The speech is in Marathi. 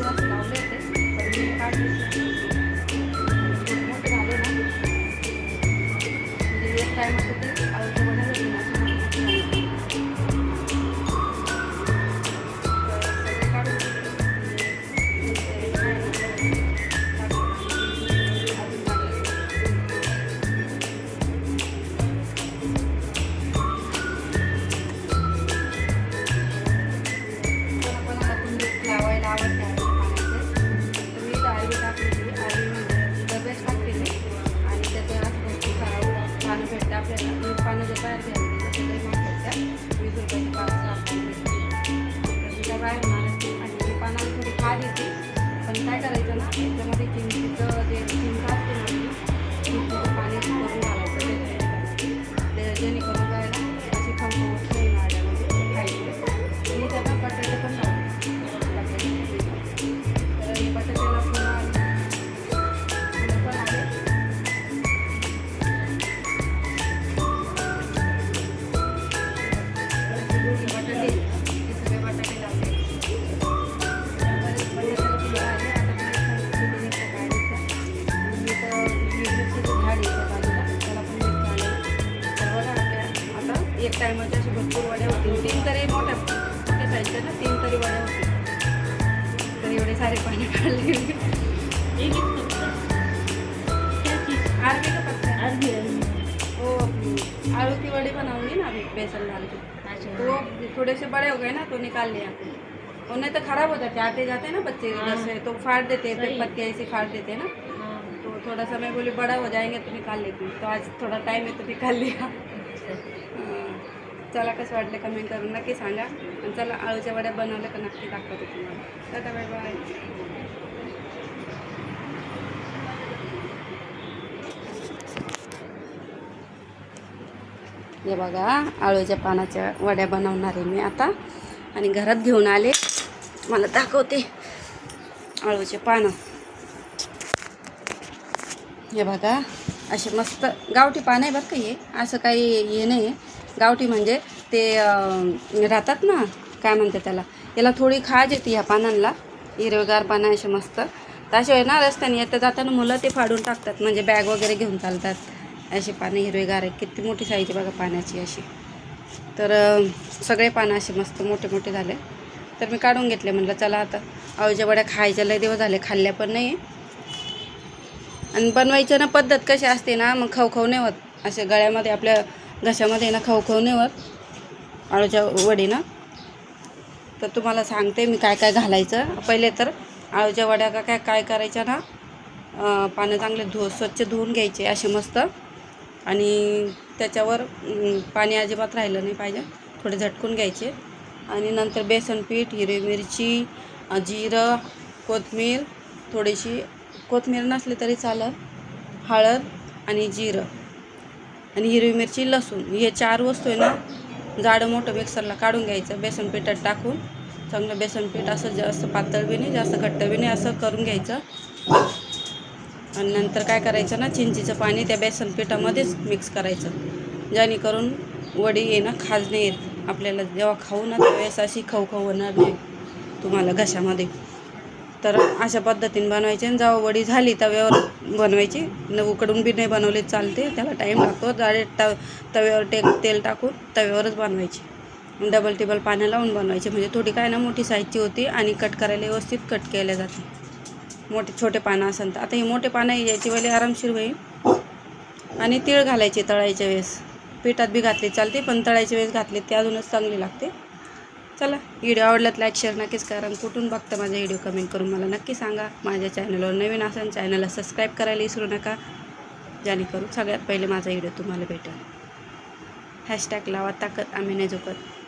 Bye. रुपये पाच सहा पानं तर आणि मी थोडी खाद येते. पण काय करायचं ना याच्यामध्ये चिंचेचं अशा भरपूर वड्या होतील. तीन तरी मोठ्या मोठ्या साईजच्या ना तीन तरी वड्या होतील. तर एवढे सारे पाणी काढले आरबी का पत्ता वो आलू की वड़ी बनाऊँगी ना अभी बेसन डाल के तो थोड़े से बड़े हो गए ना तो निकाल लिया और नहीं तो खराब हो जाते आते जाते हैं ना बच्चे इधर से तो फाड़ देते हैं फिर पत्ते ऐसे फाड़ देते हैं. ना तो थोड़ा सा मैं बोली बड़ा हो जाएँगे तो निकाल लेती. तो आज थोड़ा टाइम है तो निकाल लिया. हाँ. चला कसं वाटलं कमेंट करून नक्की सांगा. आणि चला आळूच्या वड्या बनवल्या का नक्की दाखवते तुम्हाला. दादा बाय बाय हे बघा आळूच्या पानाच्या वड्या बनवणार आहे मी आता. आणि घरात घेऊन आले. मला दाखवते आळूचे पानं. हे बघा असे मस्त गावठी पानं आहे बरं का हे. असं काही हे नाही आहे. गावठी म्हणजे ते राहतात ना काय म्हणते त्याला याला थोडी खाज येते ह्या पानांना हिरवेगार पानं असे मस्त. त्याशिवाय ना रस्त्याने येता जाताना मुलं ते फाडून टाकतात म्हणजे बॅग वगैरे घेऊन चालतात. अशी पानं हिरवेगार आहे किती मोठी साईज आहे बघा पाण्याची अशी. तर सगळे पानं असे मस्त मोठे मोठे झाले. तर मी काढून घेतले म्हटलं चला आता आळूच्या वड्या खायच्या लय दिवस झाले खाल्ल्या पण नाही आणि बनवायचं ना पद्धत कशी असते ना मग खवखव नाही होत. असे गळ्यामध्ये आपल्या घशामध्ये ना खवखव नाही होत आळूच्या वडीनं. तर तुम्हाला सांगते मी काय काय घालायचं. पहिले तर आळूच्या वड्या का काय काय करायच्या ना पानं चांगले धु स्वच्छ धुवून घ्यायचे असे मस्त. आणि त्याच्यावर पाणी अजिबात राहिलं नाही पाहिजे. थोडे झटकून घ्यायचे. आणि नंतर बेसन पीठ हिरवी मिरची जिरं कोथमीर थोडीशी कोथमीर नसली तरी चालत हळद आणि जिरं. आणि हिरवी मिरची लसूण. हे चार वस्तू आहे ना जाडं मोठं मिक्सरला काढून घ्यायचं. बेसन पिठात टाकून चांगलं बेसन पीठ असं जास्त पातळ बी नाही जास्त घट्ट बी नाही असं करून घ्यायचं. आणि नंतर काय करायचं ना चिंचीचं पाणी त्या बेसन पिठामध्येच मिक्स करायचं. जेणेकरून वडी आहे ना खाज नाही येत आपल्याला जेव्हा खाऊ ना त्यावेळेस अशी खाऊ खाऊ होणार नाही. तुम्हाला घशामध्ये. तर अशा पद्धतीने बनवायचे आणि जेव्हा वडी झाली तव्यावर बनवायची. न उकडून बी नाही बनवली चालते. त्याला टाईम लागतो. डायरेक्ट तव तव्यावर टे तेल टाकून तव्यावरच बनवायची. डबल टेबल पाण्या लावून बनवायची. म्हणजे थोडी काय ना मोठी साईजची होती आणि कट करायला व्यवस्थित कट केल्या जाते. मोठे छोटे पानं असेल तर आता हे मोठे पानं यायची याची वेळी आरामशीर होईल. आणि तीळ घालायचे तळायच्या वेळेस. पिठात बी घातली चालते. पण तळायच्या वेळेस घातली ते अजूनच चांगली लागते. चला व्हिडिओ आवडलात लाईक शेअर नक्कीच करा कुठून बघता माझा व्हिडिओ कमेंट करून मला नक्की सांगा. माझ्या चॅनलवर नवीन असेल चॅनलला सबस्क्राईब करायला विसरू नका. जेणेकरून सगळ्यात पहिले माझा व्हिडिओ तुम्हाला भेटेल. हॅशटॅग लावा ताकद आम्ही नाही झोपत.